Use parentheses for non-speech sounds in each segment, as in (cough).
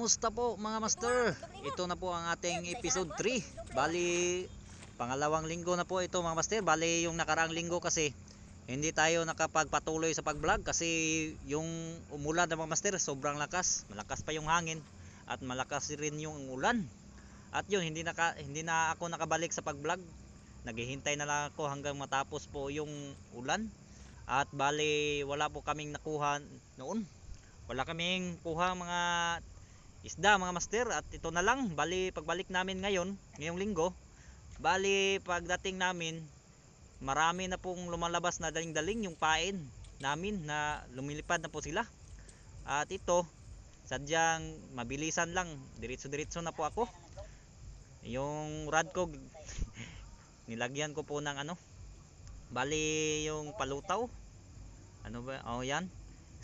Kumusta po mga master? Ito na po ang ating episode 3. Bali, pangalawang linggo na po ito mga master. Bali, yung nakaraang linggo kasi hindi tayo nakapagpatuloy sa pag-vlog kasi yung umulan na mga master sobrang lakas. Malakas pa yung hangin at malakas rin yung ulan. At yun, hindi, naka, hindi na ako nakabalik sa pag-vlog. Naghihintay na lang ako hanggang matapos po yung ulan. At bali, wala po kaming nakuha noon. Wala kaming kuha mga isda mga master at ito na lang. Bali pagbalik namin ngayon ngayong linggo bali pagdating namin marami na pong lumalabas na daling-daling yung pain namin na lumilipad na po sila. At ito sadyang mabilisan lang. Diretso-diretso na po ako. Yung rad ko (laughs) nilagyan ko po ng ano bali yung palutaw. Ano ba oh yan.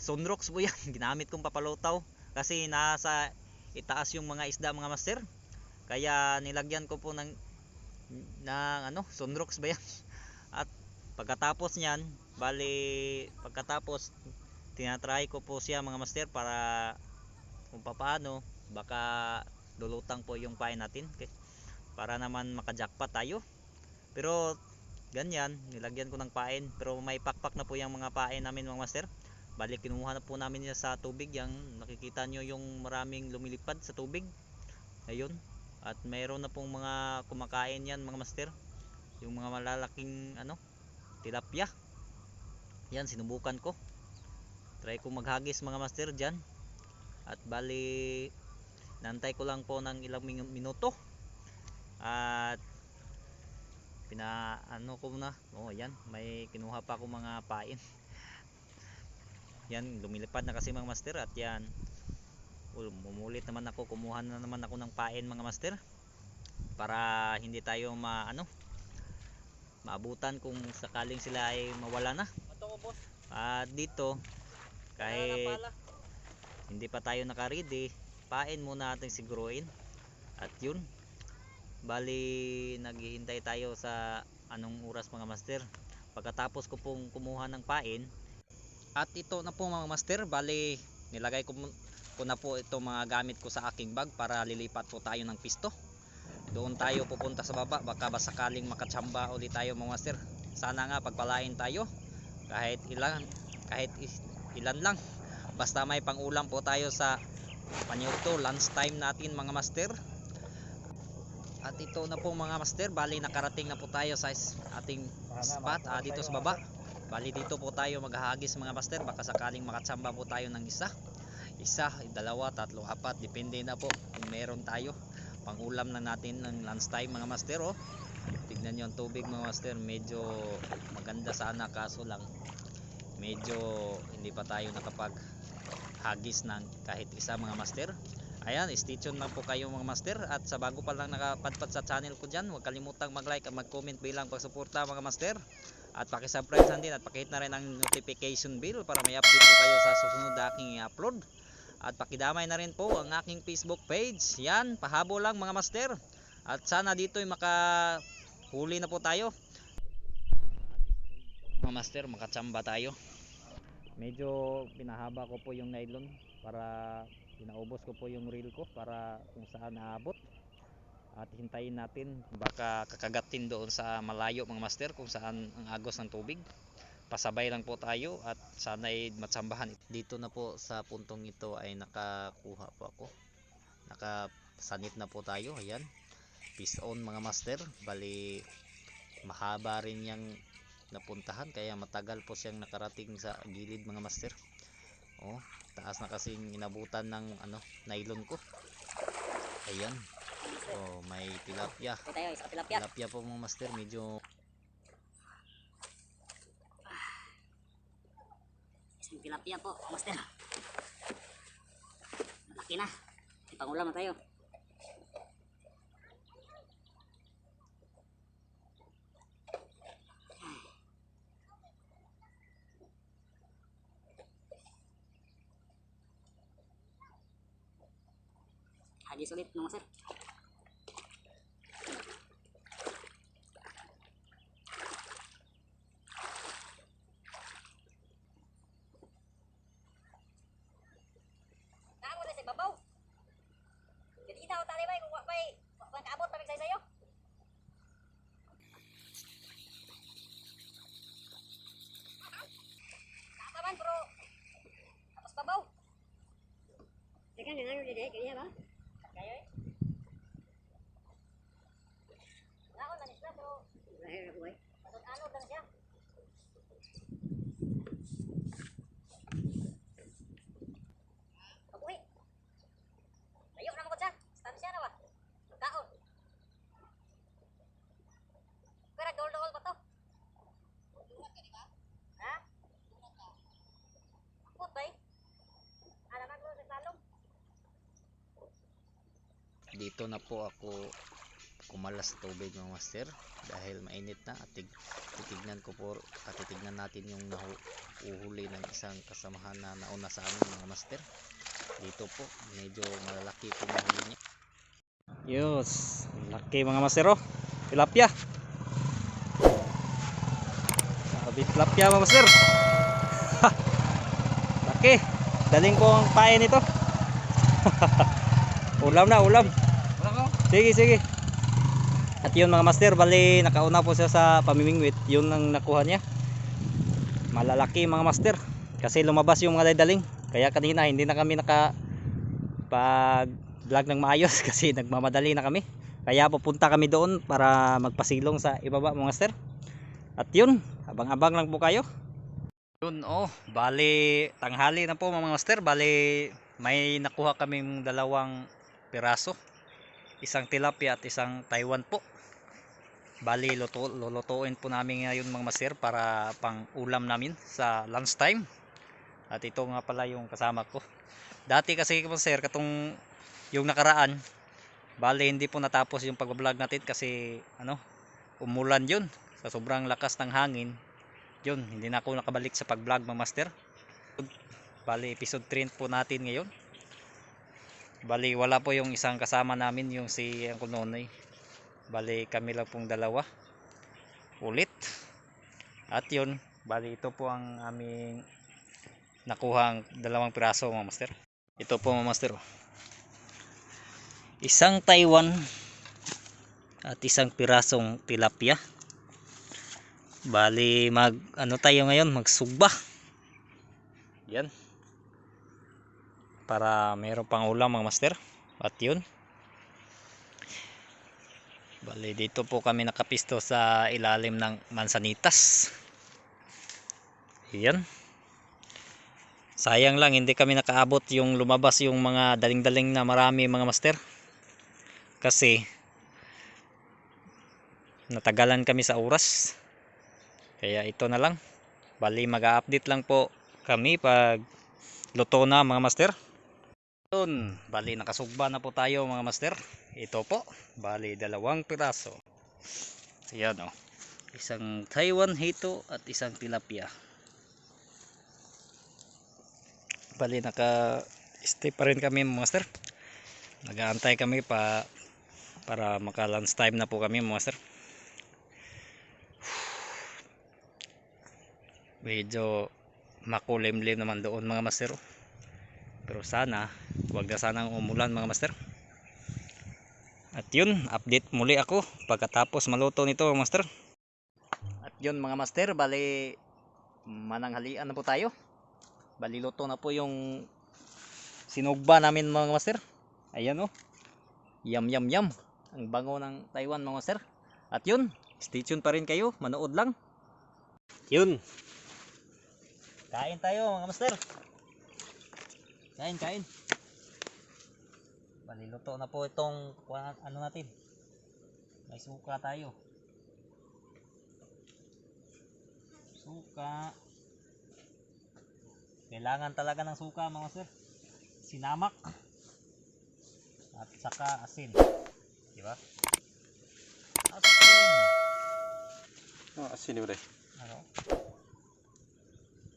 Sunrocks po yan. (laughs) Ginamit kong papalutaw kasi nasa itaas yung mga isda mga master. Kaya nilagyan ko po ng ng ano sunrocks ba yan? (laughs) At pagkatapos niyan bali pagkatapos tinatry ko po siya mga master para kung paano baka lulutang po yung pain natin okay? para naman makajakpat tayo. Pero ganyan nilagyan ko ng pain. Pero may pakpak na po yung mga pain namin mga master balik kinuha na po namin niya sa tubig yung nakikita nyo yung maraming lumilipad sa tubig. Ayun. At mayroon na pong mga kumakain yan mga master. Yung mga malalaking ano tilapia. Yan sinubukan ko. Try ko maghagis mga master dyan. At bali nantay ko lang po ng ilang min- minuto. At pina ano ko na oh yan may kinuha pa ako mga pain yan lumilipad na kasi mga master at yan Ul- mumulit naman ako kumuha na naman ako ng pain mga master para hindi tayo ma ano maabutan kung sakaling sila ay mawala na. At dito kahit hindi pa tayo naka-ready pain muna natin siguruin at yun bali naghihintay tayo sa anong oras mga master. Pagkatapos ko pong kumuha ng pain at ito na po mga master bali nilagay ko, ko na po itong mga gamit ko sa aking bag para lilipat po tayo ng pisto. Doon tayo pupunta sa baba. Baka ba sakaling makatsamba ulit tayo mga master? Sana nga pagpalain tayo. Kahit ilan kahit ilan lang. Basta may pangulam po tayo sa panyurto lunch time natin mga master. At ito na po mga master bali nakarating na po tayo sa ating spot. Ah, dito sa baba bali dito po tayo maghahagis mga master. Baka sakaling makatsamba po tayo ng isa. Isa, dalawa, tatlo, apat. Depende na po kung meron tayo. Pangulam na natin ng lunch time mga master oh. Tignan nyo ang tubig mga master. Medyo maganda sana kaso lang medyo hindi pa tayo nakapag hagis ng kahit isa mga master. Ayan stay tuned lang po kayo mga master. At sa bago pa lang nakapadpad sa channel ko dyan huwag kalimutang mag like at mag comment bilang pagsuporta mga master at pakisubscribe din at pakihit na rin ang notification bell para may update po kayo sa susunod na aking i-upload at pakidamay na rin po ang aking facebook page. Yan pahabo lang mga master. At sana dito ay makahuli na po tayo. Mga master makatsamba tayo. Medyo pinahaba ko po yung nylon para pinaubos ko po yung reel ko para kung saan naabot at hintayin natin baka kakagatin doon sa malayo mga master kung saan ang agos ng tubig. Pasabay lang po tayo at sana'y matsambahan. Dito na po sa puntong ito ay nakakuha po ako. Nakasanit na po tayo ayan. Peace on mga master. Bali mahaba rin yung napuntahan kaya matagal po siyang nakarating sa gilid mga master. Oh taas na kasing inabutan ng ano nylon ko. Ayan oh may tilapia Ito tayo, isa tilapia. tilapia po mga master medyo Isang tilapia po, master. Malaki na. May pangulam na tayo. Hagis ulit mga master. Ng ano dede kaya ba? Kayo eh. Ako na nisla pero Lahir ako ay. ano lang siya. Pag-uwi. Layo na mo ko siya. Stansya na ba? Magkaon. Pero dol-dol ba to? Ha? Put ba eh? Alam na ko sa salong. Dito na po ako kumalas tubig mga master dahil mainit na. At tig- titignan ko po at titignan natin yung nahuhuli ng isang kasamahan na nauna sa amin mga master. Dito po medyo malalaki po yung huli niya. Yus laki mga master oh. Tilapia. Sabi tilapia mga master. Ha! laki. Daling ko ang pain ito. (laughs) Ulam na ulam Sige, sige. At yun mga master, bali nakauna po siya sa pamimingwit. Yun ang nakuha niya. Malalaki mga master. Kasi lumabas yung mga daydaling. Kaya kanina hindi na kami naka pag vlog ng maayos (laughs) kasi nagmamadali na kami. Kaya pupunta kami doon para magpasilong sa ibaba mga master. At yun, abang-abang lang po kayo. Yun oh, bali tanghali na po mga master. Bali may nakuha kaming dalawang piraso isang tilapia at isang Taiwan po. Bali, luto, lulutuin po namin ngayon mga master para pang ulam namin sa lunch time. At ito nga pala yung kasama ko. Dati kasi mga master, katong yung nakaraan, bali hindi po natapos yung pag-vlog natin kasi ano, umulan yun. Sa sobrang lakas ng hangin, yun, hindi na ako nakabalik sa pag-vlog mga master. Bali, episode 3 po natin ngayon. Bali wala po yung isang kasama namin yung si ang kunonoy. Bali kami lang pong dalawa. Ulit. At yun, bali ito po ang aming nakuhang dalawang piraso mga master. Ito po mga master. oh. Isang Taiwan at isang pirasong tilapia. Bali mag ano tayo ngayon magsugba. Yan para mayroon pang ulam mga master. At yun. Bali dito po kami nakapisto sa ilalim ng mansanitas. Yan sayang lang hindi kami nakaabot yung lumabas yung mga daling-daling na marami mga master. Kasi natagalan kami sa oras. Kaya ito na lang. Bali mag-update lang po kami pag luto na mga master yun, bali nakasugba na po tayo mga master. Ito po, bali dalawang piraso. Ayan o. Isang Taiwan hito at isang tilapia. Bali naka stay pa rin kami mga master. Nagaantay kami pa para maka lunch time na po kami mga master. Medyo makulimlim naman doon mga master. oh. Pero sana, huwag na sanang umulan mga master. At yun, update muli ako pagkatapos maluto nito mga master. At yun mga master, bali mananghalian na po tayo. Bali luto na po yung sinugba namin mga master. Ayan oh. Yum yum yum. Ang bango ng Taiwan mga master. At yun, stay tuned pa rin kayo, manood lang. Yun. Kain tayo mga master. Kain, kain. Baliluto na po itong ano natin. May suka tayo. Suka. Kailangan talaga ng suka mga sir. Sinamak. At saka asin. Di ba? Asin. Ah, sini bre. Ano?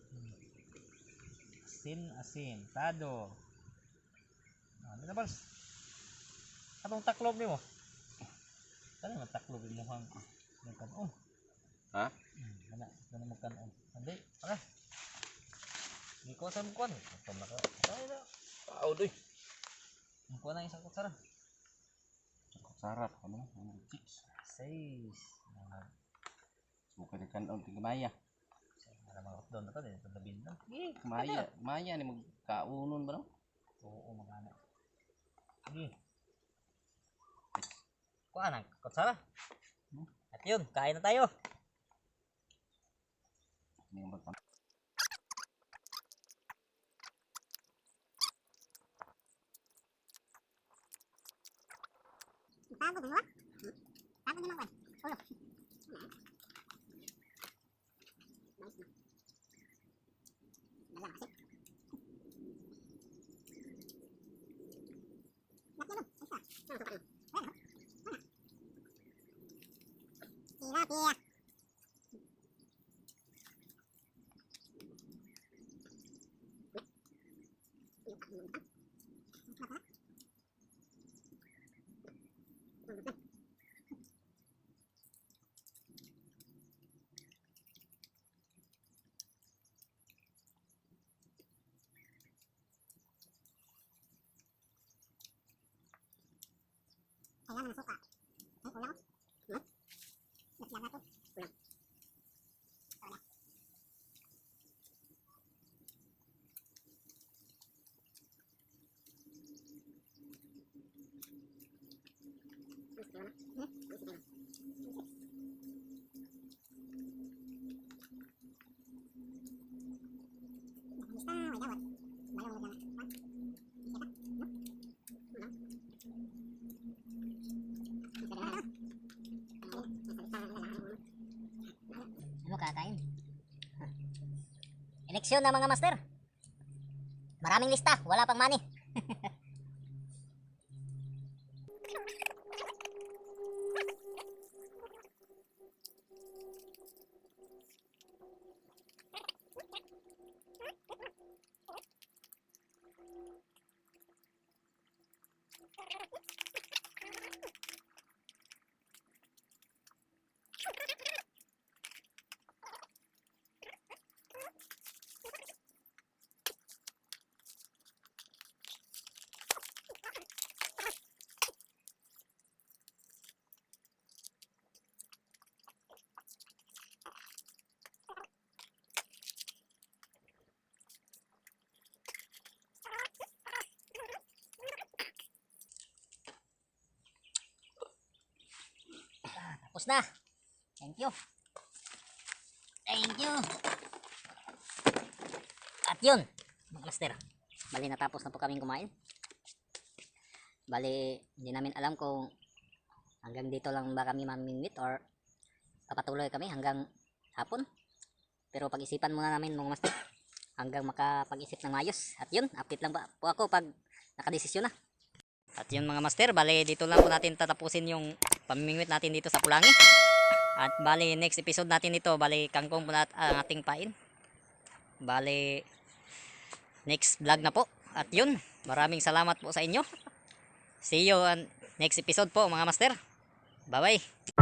Hmm. Asin, asin. Tado. Ano na bals? Atong taklob ni mo? Ano man taklob mo hang ng kanon? Ha? Hmm, mana, mana mo kanon? Hindi, ara. Di ko sa mukwan. Ito na. Ay na. Pao doy. Mukwan na isang kutsara. Sarap ano? Ano chicks. Seis. Mga Suka ni kanon ti maya. Mga mga hotdog na to. Dito na bindan. Maya, maya ni magkaunon ba no? Oo, mga anak. Sige. Kuha ng kutsara. At yun, kain na tayo. Hindi mo ba Pagod mo? Pagod naman ko. Ulo. Dala kasi. Bakit ano? To? Ano? Ano? Tilapia. Kailangan ng suka. Ay, kulang. Hmm? Lagyan natin. Kulang. Wala. Gusto na. Hmm? Gusto na. Basta, may dawat. Balong na dyan. Ha? Kita? Hmm? Wala. Ano kakain? Eleksyon na mga master. Maraming lista, wala pang money. Tapos na. Thank you. Thank you. At yun, mga master. Bali natapos na po kaming kumain. Bali, hindi namin alam kung hanggang dito lang ba kami mamimit or papatuloy kami hanggang hapon. Pero pag-isipan muna namin mga master hanggang makapag-isip ng mayos. At yun, update lang ba po ako pag nakadesisyon na. At yun mga master, bali dito lang po natin tatapusin yung pamimingwit natin dito sa Pulangi. At bali next episode natin ito, bali kangkong po ang ating pain. Bali next vlog na po. At yun, maraming salamat po sa inyo. See you on next episode po mga master. Bye bye.